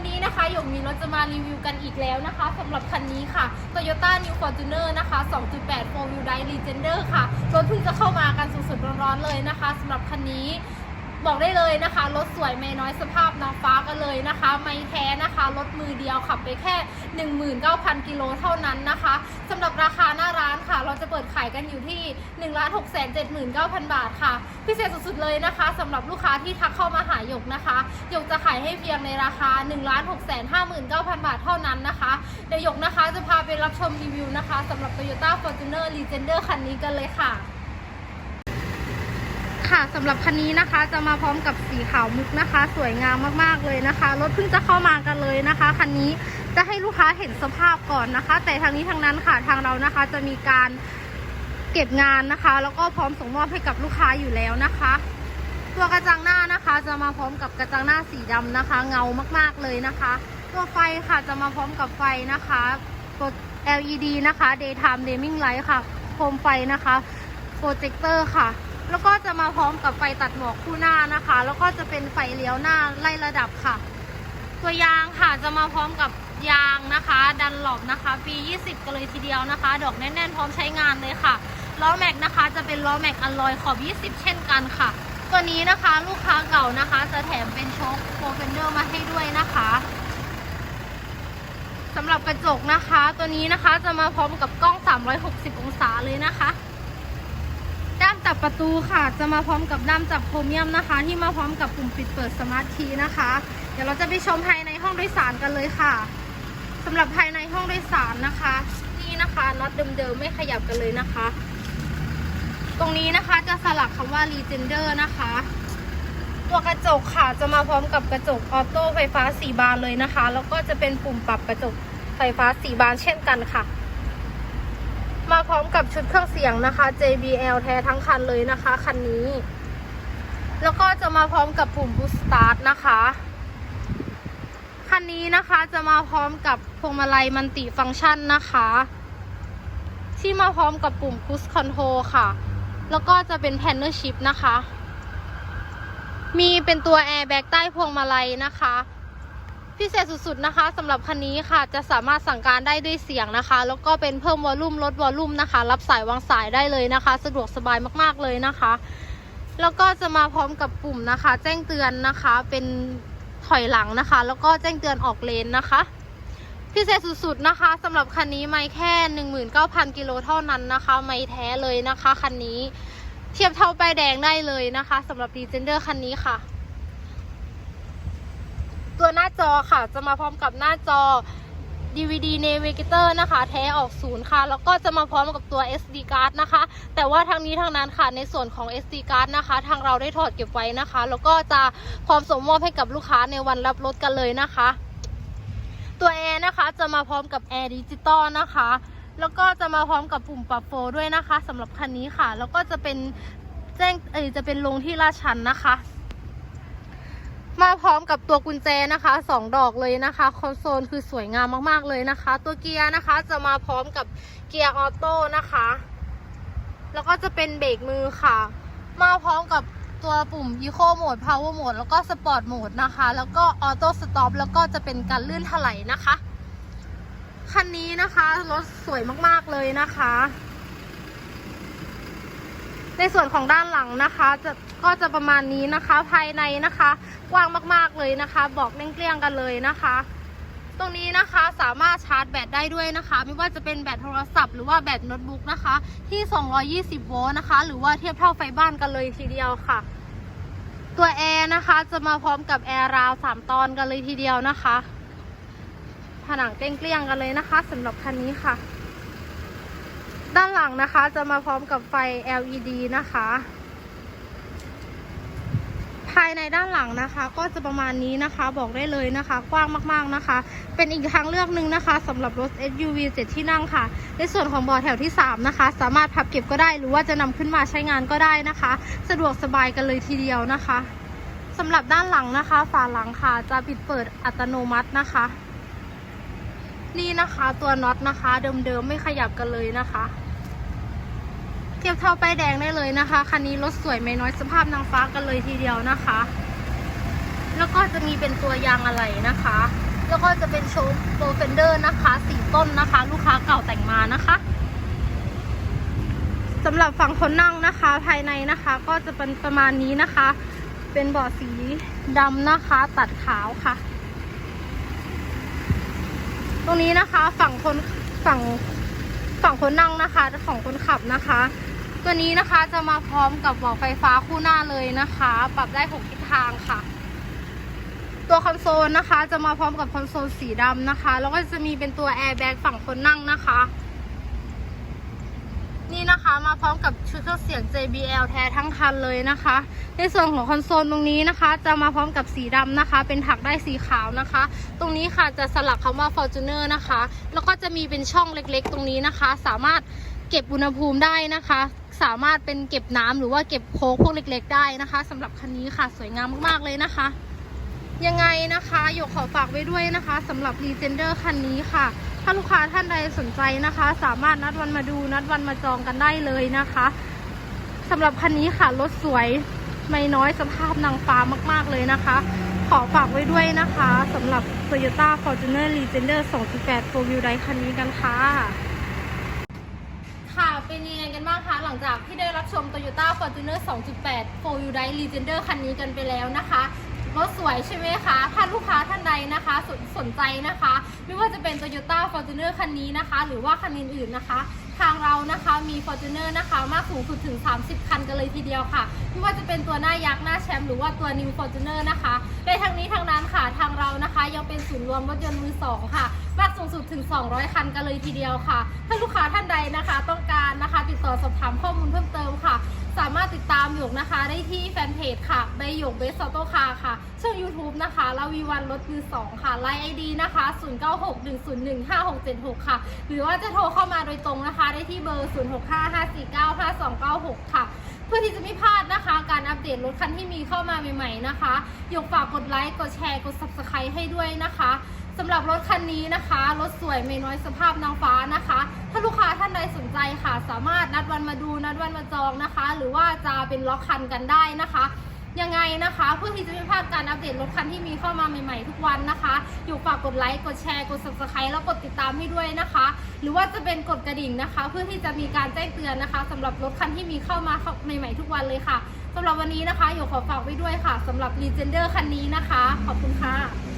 วันนี้นะคะหยกมีรถจะมารีวิวกันอีกแล้วนะคะสำหรับคันนี้ค่ะ Toyota New Fortuner นะคะ 2.8 4 Wheel Drive Legender ค่ะ รถเพิ่งจะเข้ามากันสดๆร้อนๆเลยนะคะสำหรับคันนี้ บอกได้เลยนะคะรถสวยไม่น้อยสภาพนางฟ้ากันเลยนะคะ ไม่แท้นะคะรถมือเดียวขับไปแค่ 19,000 กิโลเท่านั้นนะคะสำหรับราคาหน้าร้านค่ะ เราจะเปิดขายกันอยู่ที่1 6 7 9 0 0 0บาทค่ะ พิเศษสุดๆเลยนะคะสำหรับลูกค้าที่ทักเข้ามาหาหยกนะคะหยกจะขายให้เพียงในราคา 1 6 5 9 0 0 0 บาทเท่านั้นนะคะเดี๋ยวหยกนะคะจะพาไปรับชมรีวิวนะคะสำหรับ Toyota Fortuner Legender คันนี้กันเลยค่ะ ค่ะสำหรับคันนี้นะคะ จะมาพร้อมกับสีขาวมุกนะคะ สวยงามมากๆเลยนะคะรถเพิ่งจะเข้ามากันเลยนะคะคันนี้จะให้ลูกค้าเห็นสภาพก่อนนะคะ แต่ทางนี้ทางนั้นค่ะทางเรานะคะ จะมีการเก็บงานนะคะ แล้วก็พร้อมส่งมอบให้กับลูกค้าอยู่แล้วนะคะ ตัวกระจังหน้านะคะ จะมาพร้อมกับกระจังหน้าสีดำนะคะ เงามากๆเลยนะคะ ตัวไฟค่ะจะมาพร้อมกับไฟนะคะตัว LED นะคะ daytime dimming light ค่ะ โคมไฟนะคะ โปรเจคเตอร์ค่ะ แล้วก็จะมาพร้อมกับไฟตัดหมอกคู่หน้านะคะ แล้วก็จะเป็นไฟเลี้ยวหน้าไล่ระดับค่ะ ตัวยางค่ะจะมาพร้อมกับยางนะคะ ดันหลบนะคะ ปี 20 กันเลยทีเดียวนะคะ ดอกแน่นๆ พร้อมใช้งานเลยค่ะล้อแม็กนะคะ จะเป็นล้อแม็กอลลอยขอบ 20 เช่นกันค่ะ ตัวนี้นะคะลูกค้าเก่านะคะ จะแถมเป็นโชคโฟเฟนเดอร์มาให้ด้วยนะคะสำหรับกระจกนะคะ ตัวนี้นะคะจะมาพร้อมกับกล้อง 360 องศาเลยนะคะับประตูค่ะ จะมาพร้อมกับด้ามจับโครเมียมนะคะ ที่มาพร้อมกับปุ่มปิดเปิดสมาร์ทคีย์นะคะ เดี๋ยวเราจะไปชมภายในห้องโดยสารกันเลยค่ะสำหรับภายในห้องโดยสารนะคะ นี่นะคะน็อตเดิมๆไม่ขยับกันเลยนะคะ ตรงนี้นะคะจะสลักคำว่า Legender นะคะ ตัวกระจกค่ะจะมาพร้อมกับกระจกออโต้ไฟฟ้า 4 บานเลยนะคะ แล้วก็จะเป็นปุ่มปรับกระจกไฟฟ้า 4 บานเช่นกันค่ะ มาพร้อมกับชุดเครื่องเสียงนะคะ JBL แท้ทั้งคันเลยนะคะ คันนี้ แล้วก็จะมาพร้อมกับปุ่ม Boost Start นะคะ คันนี้นะคะจะมาพร้อมกับพวงมาลัยมันติฟังก์ชันนะคะ ที่มาพร้อมกับปุ่ม Cruise Control ค่ะ แล้วก็จะเป็น Panel Shift นะคะ มีเป็นตัว Airbag ใต้พวงมาลัยนะคะ พิเศษสุดๆนะคะสำหรับคันนี้ค่ะจะสามารถสั่งการได้ด้วยเสียงนะคะ แล้วก็เป็นเพิ่มวอลลุ่มลดวอลลุ่มนะคะ รับสายวางสายได้เลยนะคะ สะดวกสบายมากๆเลยนะคะ แล้วก็จะมาพร้อมกับปุ่มนะคะ แจ้งเตือนนะคะเป็นถอยหลังนะคะ แล้วก็แจ้งเตือนออกเลนนะคะพิเศษสุดๆนะคะสำหรับคันนี้ไม่แค่ 19,000 กิโลเท่านั้นนะคะ ไม่แท้เลยนะคะคันนี้ เทียบเท่าป้ายแดงได้เลยนะคะสำหรับ d ีเจนเดอร์คันนี้ค่ะ จอค่ะ จะมาพร้อมกับหน้าจอ DVD Navigator นะคะ แท้ออกศูนย์ค่ะ แล้วก็จะมาพร้อมกับตัว SD card นะคะ แต่ว่าทางนี้ทางนั้นค่ะ ในส่วนของ SD card นะคะ ทางเราได้ถอดเก็บไว้นะคะ แล้วก็จะพร้อมส่งมอบให้กับลูกค้าในวันรับรถกันเลยนะคะ ตัวแอร์นะคะจะมาพร้อมกับแอร์ดิจิตอลนะคะ แล้วก็จะมาพร้อมกับปุ่มปรับโฟลด้วยนะคะสำหรับคันนี้ค่ะ แล้วก็จะเป็นแจ้งเอยจะเป็นลงที่ลาดชันนะคะ มาพร้อมกับตัวกุญแจนะคะสองดอกเลยนะคะคอนโซลคือสวยงามมากๆเลยนะคะ ตัวเกียร์นะคะจะมาพร้อมกับเกียร์ออโต้นะคะ แล้วก็จะเป็นเบรกมือค่ะ มาพร้อมกับตัวปุ่ม Eco Mode Power Mode แล้วก็ Sport Mode นะคะ แล้วก็ Auto Stop แล้วก็จะเป็นการลื่นถลายนะคะ คันนี้นะคะรถสวยมากๆเลยนะคะ ในส่วนของด้านหลังนะคะจะก็จะประมาณนี้นะคะภายในนะคะ กว้างมากๆเลยนะคะ บอกเกลี้ยงๆกันเลยนะคะ ตรงนี้นะคะสามารถชาร์จแบตได้ด้วยนะคะ ไม่ว่าจะเป็นแบตโทรศัพท์หรือว่าแบตโน้ตบุ๊กนะคะ ที่ 220 โวลต์นะคะ หรือว่าเทียบเท่าไฟบ้านกันเลยทีเดียวค่ะ ตัวแอร์นะคะจะมาพร้อมกับแอร์ราว3ตอนกันเลยทีเดียวนะคะ ผนังเกลี้ยงๆกันเลยนะคะสำหรับคันนี้ค่ะ ด้านหลังนะคะจะมาพร้อมกับไฟ LED นะคะ ภายในด้านหลังนะคะ ก็จะประมาณนี้นะคะ บอกได้เลยนะคะ กว้างมากๆนะคะ เป็นอีกทางเลือกหนึ่งนะคะสำหรับรถ SUV 7 ที่นั่งค่ะ ในส่วนของเบาะแถวที่ 3 นะคะ สามารถพับเก็บก็ได้หรือว่าจะนำขึ้นมาใช้งานก็ได้นะคะ สะดวกสบายกันเลยทีเดียวนะคะสำหรับด้านหลังนะคะ ฝาหลังค่ะจะปิดเปิดอัตโนมัตินะคะ นี่นะคะตัวน็อตนะคะ เดิมๆไม่ขยับกันเลยนะคะ เทียบเท่าป้ายแดงได้เลยนะคะคันนี้รถสวยไม่น้อยสภาพนางฟ้ากันเลยทีเดียวนะคะ แล้วก็จะมีเป็นตัวยางอะไหล่นะคะ แล้วก็จะเป็นโชว์โปรเฟนเดอร์นะคะสีต้นนะคะ ลูกค้าเก่าแต่งมานะคะสำหรับฝั่งคนนั่งนะคะ ภายในนะคะ ก็จะเป็นประมาณนี้นะคะ เป็นเบาะสีดำนะคะ ตัดขาวค่ะ ตรงนี้นะคะฝั่งคนฝั่งฝั่งคนนั่งนะคะของคนขับนะคะ ตัวนี้นะคะจะมาพร้อมกับเบาะไฟฟ้าคู่หน้าเลยนะคะ ปรับได้6ทิศทางค่ะ ตัวคอนโซลนะคะ จะมาพร้อมกับคอนโซลสีดำนะคะ แล้วก็จะมีเป็นตัวแอร์แบ็กฝั่งคนนั่งนะคะ นี่นะคะมาพร้อมกับชุดเครื่องเสียง JBL แท้ทั้งคันเลยนะคะ ในส่วนของคอนโซลตรงนี้นะคะ จะมาพร้อมกับสีดำนะคะ เป็นถักได้สีขาวนะคะ ตรงนี้ค่ะจะสลักคำว่า Fortuner นะคะ แล้วก็จะมีเป็นช่องเล็กๆ ตรงนี้นะคะ สามารถเก็บอุณหภูมิได้นะคะ สามารถเป็นเก็บน้ำหรือว่าเก็บโค้กพวกเล็ก ๆ ได้นะคะสำหรับคันนี้ค่ะสวยงามมากๆเลยนะคะยังไงนะคะหยกขอฝากไว้ด้วยนะคะสำหรับ r e g e n d e r คันนี้ค่ะ ถ้าลูกค้าท่านใดสนใจนะคะ สามารถนัดวันมาดูนัดวันมาจองกันได้เลยนะคะสำหรับคันนี้ค่ะรถสวยไม่น้อยสภาพนางฟ้ามาก ๆ เลยนะคะ ขอฝากไว้ด้วยนะคะสำหรับ Toyota Fortuner Legender 2.8 4 Wheel Drive คันนี้กันค่ะ ค่ะเป็นยังไงกันบ้างคะหลังจากที่ได้รับชม Toyota Fortuner 2.8 4 Wheel Drive Legender คันนี้กันไปแล้วนะคะ รถสวยใช่ไหมคะ ท่านลูกค้าท่านใดนะคะสนสนใจนะคะ ไม่ว่าจะเป็น Toyota Fortuner คันนี้นะคะ หรือว่าคันอื่นๆนะคะ ทางเรานะคะมี Fortuner นะคะ มากสูงสุดถึง 30 คันกันเลยทีเดียวค่ะไม่ว่าจะเป็นตัวหน้ายักษ์หน้าแชมป์หรือว่าตัว New Fortuner นะคะในทางนี้ทางนั้นค่ะทางเรานะคะ ยังเป็นศูนย์รวมรถยนต์มือสองค่ะมากสูงสุดถึง 200 คันกันเลยทีเดียวค่ะ ถ้าลูกค้าท่านใดนะคะ ต้องการนะคะ ติดต่อสอบถามข้อมูลเพิ่มเติมค่ะ สามารถติดตามหยกนะคะ ได้ที่แฟนเพจค่ะใบหยกเบสออโตคาร์ค่ะ ช่อง YouTube นะคะลาวีวันรถมือสองค่ะไลน์ไอดีนะคะ 0961015676 ค่ะ หรือว่าจะโทรเข้ามาโดยตรงนะคะ ได้ที่เบอร์ 0655495296 ค่ะ พื่อที่จะไม่พลาดนะคะ การอัปเดตรถคันที่มีเข้ามาใหม่ๆนะคะอยกฝากกดไลค์กดแชร์กด Subscribe ให้ด้วยนะคะสำหรับรถคันนี้นะคะรถสวยไม่น้อยสภาพนางฟ้านะคะ ถ้าลูกค้าท่านใดสนใจค่ะ สามารถนัดวันมาดูนัดวันมาจองนะคะ หรือว่าจะเป็นล็อกคันกันได้นะคะ ยังไงนะคะ เพื่อที่จะไม่พลาดการอัปเดตรถคันที่มีเข้ามาใหม่ๆทุกวันนะคะ อยู่ฝากกดไลค์กดแชร์กด subscribe แล้วกดติดตามให้ด้วยนะคะ หรือว่าจะเป็นกดกระดิ่งนะคะ เพื่อที่จะมีการแจ้งเตือนนะคะสำหรับรถคันที่มีเข้ามาใหม่ ๆ ทุกวันเลยค่ะสำหรับวันนี้นะคะอยู่ขอฝากไว้ด้วยค่ะสำหรับ Legender คันนี้นะคะ ขอบคุณค่ะ